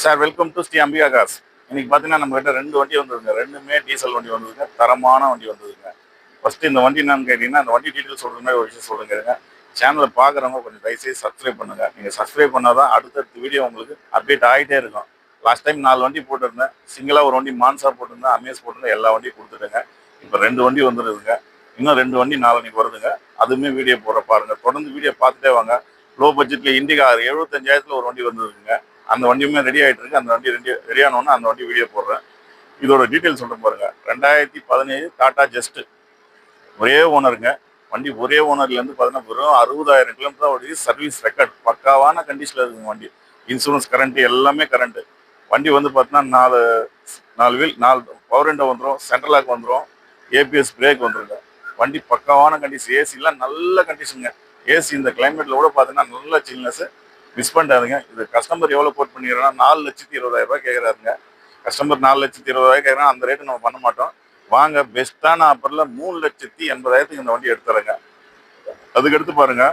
Sir welcome to Sri Ambika gas இன்னைக்கு பார்த்தீங்கன்னா நம்ம ரெண்டு வண்டி வந்துருங்க ரெண்டுமே டீசல் வண்டி வந்ததுங்க தரமான வண்டி வந்ததுங்க ஃபர்ஸ்ட் இந்த வண்டி என்னன்னு கேட்டீங்கன்னா அந்த வண்டி டீட்டெயில் சொல்ற மாதிரி ஒரு விஷயம் சொல்லுங்க சேனலை பார்க்குறவங்க கொஞ்சம் தயவுசெய்து சப்ஸ்கிரைப் பண்ணுங்க. நீங்கள் சப்ஸ்கிரைப் பண்ணாதான் அடுத்தடுத்த வீடியோ உங்களுக்கு அப்டேட் ஆகிட்டே இருக்கும். லாஸ்ட் டைம் நாலு வண்டி போட்டிருந்தேன். சிங்கிளாக ஒரு வண்டி மான்சா போட்டிருந்தேன். அமேஸ் போட்டிருந்தேன். எல்லா வண்டியும் கொடுத்துட்டேங்க. இப்போ ரெண்டு வண்டி வந்துருதுங்க. இன்னும் ரெண்டு வண்டி நாலு வருதுங்க. அதுவுமே வீடியோ போட பாருங்க. தொடர்ந்து வீடியோ பார்த்துட்டே வாங்க. லோ பட்ஜெட்ல இண்டிகா எழுபத்தஞ்சாயிரத்துல ஒரு வண்டி வந்துருக்குங்க. அந்த வண்டியுமே ரெடி ஆகிட்டு இருக்கு. அந்த வண்டி ரெடி ரெடி ஆனோன்னு அந்த வண்டி வீடியோ போடுறேன். இதோட டீட்டெயில் சொல்கிறேன் பாருங்க. ரெண்டாயிரத்தி பதினேழு டாட்டா ஜஸ்ட்டு ஒரே ஓனருங்க வண்டி ஒரே ஓனர்லேருந்து பார்த்தீங்கன்னா வெறும் அறுபதாயிரம் கிலோமீட்டர் ஓடி சர்வீஸ் ரெக்கார்ட் பக்காவான கண்டிஷனில் இருக்குங்க வண்டி. இன்சூரன்ஸ் கரண்ட் எல்லாமே கரண்ட்டு வண்டி வந்து பார்த்தீங்கன்னா நாலு நாலு வீல் நாலு பவர் விண்டோ வந்துடும் சென்ட்ரலாக் வந்துடும் ஏபிஎஸ் பிரேக் வந்துருங்க. வண்டி பக்காவான கண்டிஷன் ஏசிலாம் நல்ல கண்டிஷனுங்க ஏசி இந்த கிளைமேட்டில் கூட பார்த்தீங்கன்னா நல்ல சில்னஸ்ஸு மிஸ் பண்ணிட்டாருங்க இது கஸ்டமர் எவ்வளோ போட் பண்ணிக்கிறோன்னா நாலு லட்சத்தி இருபதாயிரம் ரூபாய் கேட்குறாருங்க கஸ்டமர் நாலு லட்சத்தி இருபதாயிரம் கேட்குறாங்க அந்த ரேட்டு நம்ம பண்ண மாட்டோம். வாங்க பெஸ்ட்டான ஆஃபரில் மூணு லட்சத்தி எண்பதாயிரத்துக்கு இந்த வண்டி எடுத்துறேங்க. அதுக்கடுத்து பாருங்க.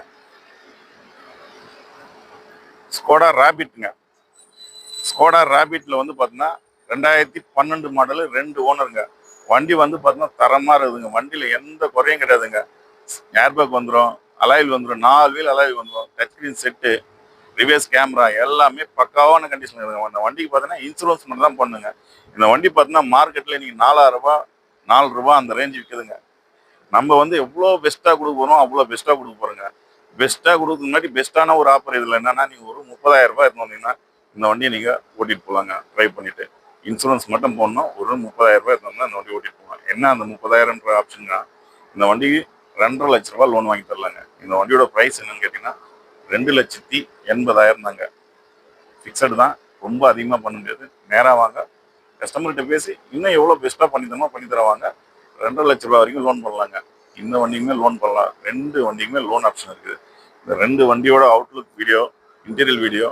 ஸ்கோடா ரேபிட்ங்க ஸ்கோடா ரேபிட்ல வந்து பார்த்தீங்கன்னா ரெண்டாயிரத்தி பன்னெண்டு மாடலு ரெண்டு ஓனருங்க வண்டி வந்து பார்த்தீங்கன்னா தரமாக இருக்குதுங்க. வண்டியில் எந்த குறையும் கிடையாதுங்க. ஏர்பேக் வந்துடும் அலாயில் வந்துடும் நாலு வீல் அலாயில் வந்துடும் touch screen set reverse camera எல்லாமே பக்காவான கண்டிஷன் இருக்குது அந்த வண்டிக்கு பார்த்தீங்கன்னா இன்சூரன்ஸ் மட்டும் தான் பண்ணுங்க. இந்த வண்டி பார்த்தீங்கன்னா மார்க்கெட்டில் நீங்கள் நாலாயிரரூபா நாலு ரூபா அந்த ரேஞ்ச் விற்குதுங்க நம்ம வந்து எவ்வளோ பெஸ்ட்டாக கொடுக்க போகிறோம் அவ்வளோ பெஸ்ட்டாக கொடுக்க போகிறோங்க பெஸ்ட்டாக கொடுக்க முன்னாடி பெஸ்ட்டான ஒரு ஆஃபர் இதில் என்னென்னா நீங்கள் ஒரு முப்பதாயிரம் ரூபாய் எடுத்து வந்தீங்கன்னா இந்த வண்டியை நீங்கள் ஓட்டிகிட்டு போகலாங்க ட்ரை பண்ணிவிட்டு இன்சூரன்ஸ் மட்டும் போடணும். ஒரு முப்பதாயிரம் ரூபாய் வந்தால் இந்த வண்டி ஓட்டிகிட்டு போகலாம். என்ன அந்த முப்பதாயிரம்ன்ற ஆப்ஷன்னா இந்த வண்டிக்கு ரெண்டரை லட்ச ரூபா லோன் வாங்கி தரலாங்க. இந்த வண்டியோட ப்ரைஸ் என்னன்னு கேட்டிங்கன்னா ரெண்டு லட்சத்தி எண்பதாயிரம் தாங்க. ஃபிக்ஸடு தான். ரொம்ப அதிகமாக பண்ண முடியாது. நேராக வாங்க. கஸ்டமர்கிட்ட பேசி இன்னும் எவ்வளோ பெஸ்ட்டாக பண்ணி தரமோ பண்ணி தருவாங்க. ரெண்டரை லட்ச ரூபா வரைக்கும் லோன் பண்ணலாங்க. இந்த வண்டிக்குமே லோன் பண்ணலாம். ரெண்டு வண்டிக்குமே லோன் ஆப்ஷன் இருக்குது. இந்த ரெண்டு வண்டியோட அவுட்லுக் வீடியோ இன்டீரியல் வீடியோ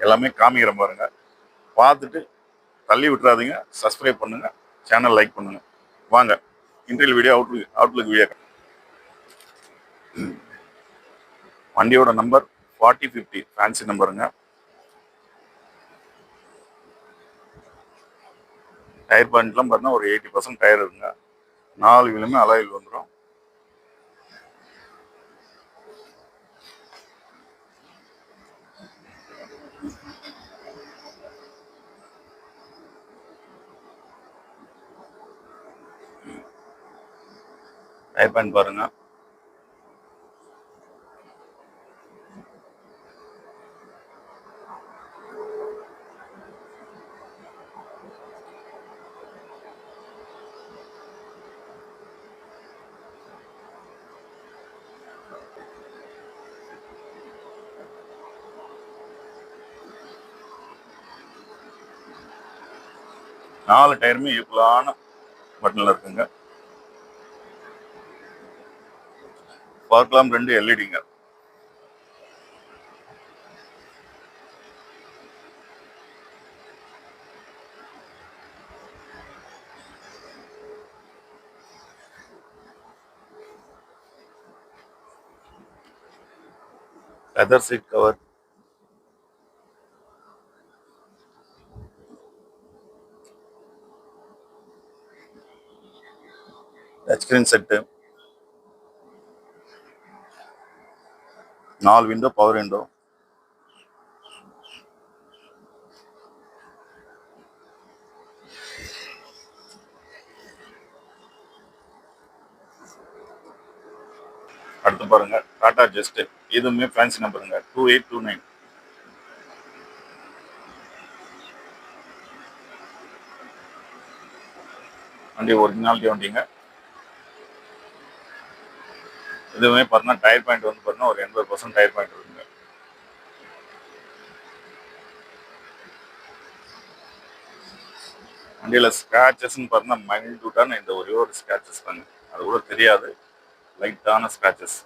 எல்லாமே காமிக்கிற பாருங்க. பார்த்துட்டு தள்ளி விட்டுறாதீங்க. சப்ஸ்கிரைப் பண்ணுங்க. சேனல் லைக் பண்ணுங்க. வாங்க. Interior video outlook outlook video வண்டியோட நம்பர் ஃபார்ட்டி ஃபிஃப்டி ஃபேன்சி நம்பருங்க டயர் பாயிண்ட்லாம் பார்த்தீங்கன்னா ஒரு எயிட்டி பர்சன்ட் டயர் இருக்குங்க. நாலு வீலுமே அலாயில் வந்துடும் டயர் பாயிண்ட் பாருங்கள் நாலு டயருமே ஈக்குவலான பட்டனில் இருக்குங்க. பார்க்கலாம் ரெண்டு எல்இடிங்க leather seat cover screen set நாலு விண்டோ பவர் விண்டோ அடுத்து பாருங்க டாடா ஜெஸ்ட் இதுவுமே ஃபேன்சி நம்பருங்க டூ எயிட் டூ நைன் வண்டி ஒரிஜினாலிட்டி வண்டிங்க. இதுவுமே பார்த்தீங்கன்னா டயர் பாயிண்ட் வந்து பார்த்தீங்கன்னா ஒரு எண்பது பர்சன்ட் டயர் பாயிண்ட் இருக்குங்க வண்டியில் ஸ்க்ராச்சஸ்ன்னு பார்த்தீங்கன்னா மைல்டுட்டான இந்த ஒரே ஒரு ஸ்க்ராச்சஸ் தாங்க. அது கூட தெரியாது. லைட்டான ஸ்க்ராச்சஸ்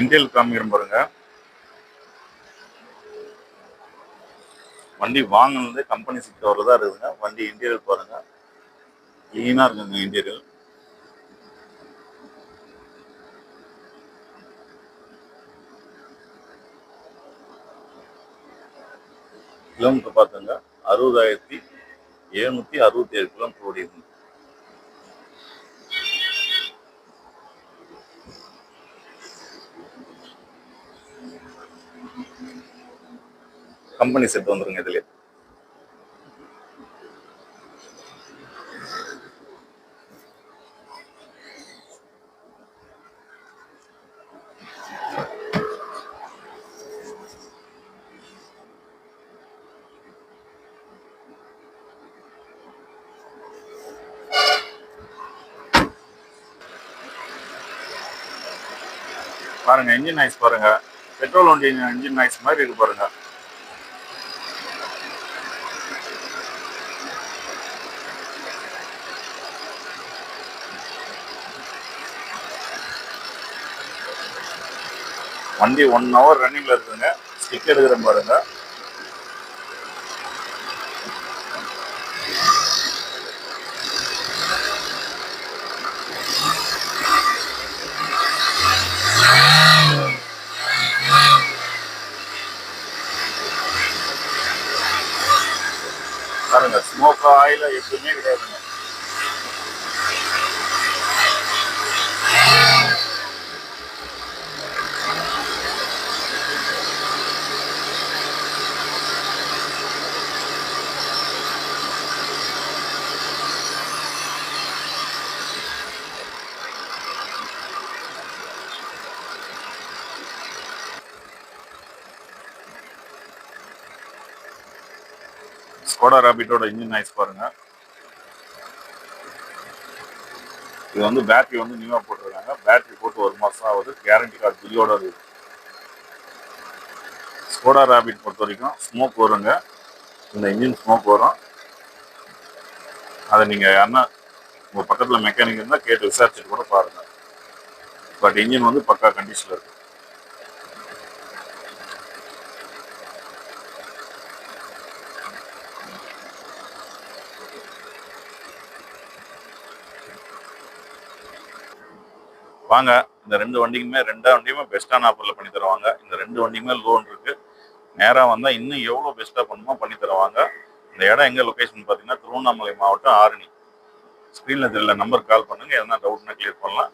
இன்டெயில் காமிக்கிற பாருங்க. வண்டி வாங்கினது கம்பெனி சீட் கவரில் தான் இருக்குதுங்க. வண்டி இன்டீரியல் பாருங்க. க்ளீனாக இருக்குங்க இன்டீரியல் கிலோமீட்டர் பார்த்துங்க. அறுபதாயிரத்தி எழுநூற்றி அறுபத்தி ஏழு கிலோமீட்டர் ஓடிடுங்க கம்பெனி செட் வந்துருங்க இதுல பாருங்க இன்ஜின் நாய்ஸ் பாருங்க. பெட்ரோல் வண்டி இன்ஜின் நாய்ஸ் மாதிரி இருக்கு பாருங்க. வண்டி ஒன் ஹவர் ரன்னிங்ல இருக்குங்க ஸ்டிக் எடுக்கிற பாருங்க. பாருங்க ஸ்மோக் ஆயில் எதுவுமே கிடையாதுங்க. கோடா ராபிட்டோட இன்ஜின் நாய்ஸ் பாருங்க. இது வந்து பேட்டரி வந்து நியூவா போட்டிருக்காங்க. பேட்டரி போட்டு ஒரு மாசம் ஆகுது. கேரண்டி கார்டு பில்லோட இருக்கு. ஸ்கோடா ராபிட் பொறுத்த வரைக்கும் ஸ்மோக் வருங்க. இந்த இன்ஜின் ஸ்மோக் வரும். அதை நீங்க யாருன்னா உங்க பக்கத்துல மெக்கானிக் இருந்தா கேட்டு விசாரிச்சுட்டு கூட பாருங்க. பட் இன்ஜின் வந்து பக்கா கண்டிஷன்ல இருக்கு. வாங்க. இந்த ரெண்டு வண்டிக்குமே ரெண்டா வண்டியுமே பெஸ்ட்டான ஆஃபரில் பண்ணி தருவாங்க. இந்த ரெண்டு வண்டிக்குமே லோன் இருக்கு. நேராக வந்தால் இன்னும் எவ்வளோ பெஸ்ட்டாக பண்ணுமோ பண்ணி தருவாங்க. இந்த இடம் எங்கே லொக்கேஷன் பார்த்தீங்கன்னா திருவண்ணாமலை மாவட்டம் ஆரணி. ஸ்க்ரீனில் தெரியல நம்பர் கால் பண்ணுங்கள் எதனா டவுட்னா கிளியர் பண்ணலாம்.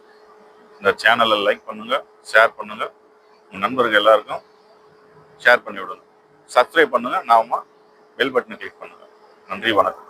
இந்த சேனலை லைக் பண்ணுங்கள் ஷேர் பண்ணுங்கள் உங்கள் நண்பர்கள் எல்லாருக்கும் ஷேர் பண்ணி விடுங்க. சப்ஸ்கிரைப் பண்ணுங்கள் நாம பெல் பட்டனை கிளிக் பண்ணுங்கள் நன்றி வணக்கம்.